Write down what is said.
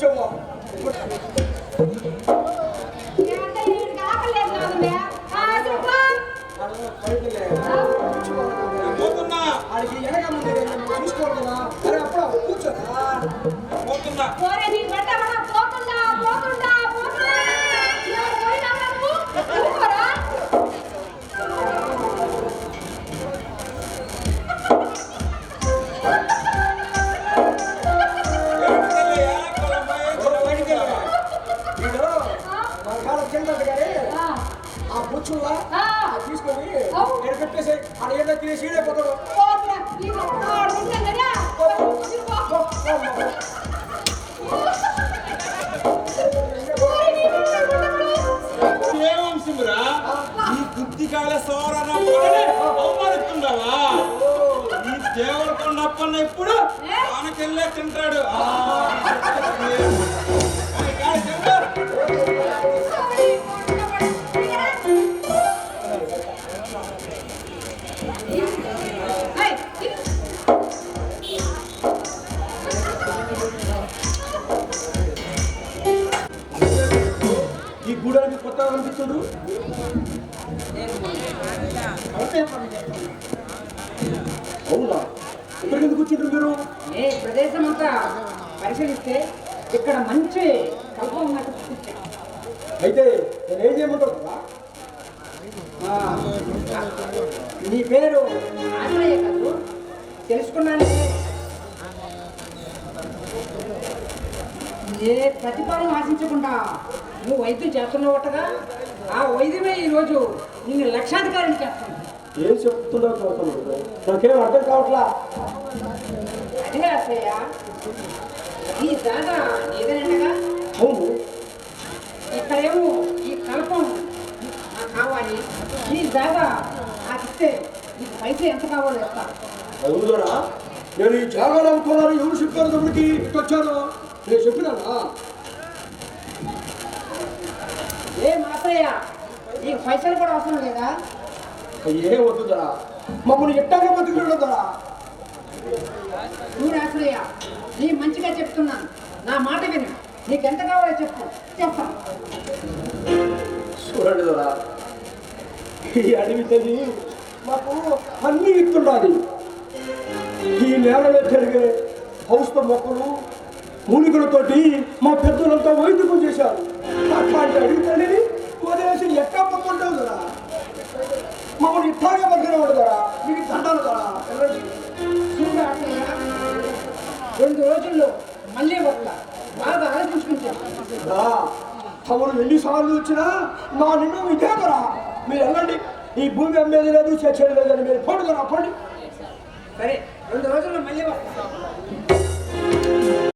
叫我 ఆ ఆ. తీసుకొని. ఇక్కడ పెట్టేసి ఆడ ఏదో తినేసి ఈడైపోతాడు పోతున్నా. నీకు ఆడు ఉంటాం కదా. ఊరుకో. ఓరే, నీకు ఉంటాడు. ఏం వంశమురా ఈ బుద్ధికాల సోరన పొలని అవమానిస్తున్నావా ఈ దేవుడు కొన్నప్పన్న ఇప్పుడు ఆనకెళ్ళే తింటాడు ఈ గూడానికి కొత్తగా అనిపిస్తుడు అవునా? ఇక్కడికి ఎందుకు వచ్చిండ్రు మీరు? ఏ ప్రదేశం అంతా పరిశీలిస్తే ఇక్కడ మంచి కల్పం ఉన్నట్టు. అయితే నేను ఏం చేయమంటావు కదా? నీ పేరు ఆశ్రయ కదూ తెలుసుకున్నాను. ఏ ప్రతిఫలం ఆశించకుండా నువ్వు వైద్యం చేస్తున్నావటగా ఆ వైద్యమే ఈరోజు నిన్ను లక్షాధికారిని చేస్తాను ఏం చెప్తున్నావు చదువుతున్నావు నాకేం అర్థం కావట్లా? అదే అసయ్య ఈ జాగా ఏదైనా అవును. ఇక్కడేమో ఈ కల్పం నాకు కావాలి. ఈ జాగా నాకు ఇస్తే నీకు పైసలు ఎంత కావాలో ఇస్తా అవునరా. నేను ఈ జాగాలో అనుకున్నాను ఎవరు చెప్పారు తమ్ముడికి? ఇటు వచ్చాను. నేను చెప్పినానా? ఏ మాత్రయ్య నీకు పైసలు కూడా అవసరం లేదా? ఏం వద్దుదరా మమ్మల్ని ఎట్టాగా బతుకుతుండదరా నువ్వు ఆశ్రయ నీ మంచిగా చెప్తున్నాను. నా మాట విను. నీకు ఎంత కావాలో చెప్పు. చెప్తాను చూడండి దొరా ఈ అడవి తల్లి మాకు అన్ని ఇస్తుండాలి ఈ నేలలో పెరిగే ఔషధ మొక్కలు మూలికలతోటి మా పెద్దలంతా వైద్యం చేశారు. అట్లాంటి అడవి తల్లిని వదిలేసి ఎట్టా పొమ్మంటావు కదా మమ్మల్ని ఇట్లాగే బతికిన ఉండదరా నీకు దండాలు కదా వెళ్ళండి రెండు రోజుల్లో మళ్ళీ వస్తా బాగా ఆలోచించుకుంటాను రా, తమరు ఎన్నిసార్లు వచ్చినా నా నిన్ను ఇదే కదా మీరు వెళ్ళండి. ఈ భూమి అమ్మేది లేదు చచ్చేది లేదని మీరు పండు కదా పండి సరే రెండు రోజుల్లో మళ్ళీ వస్తా.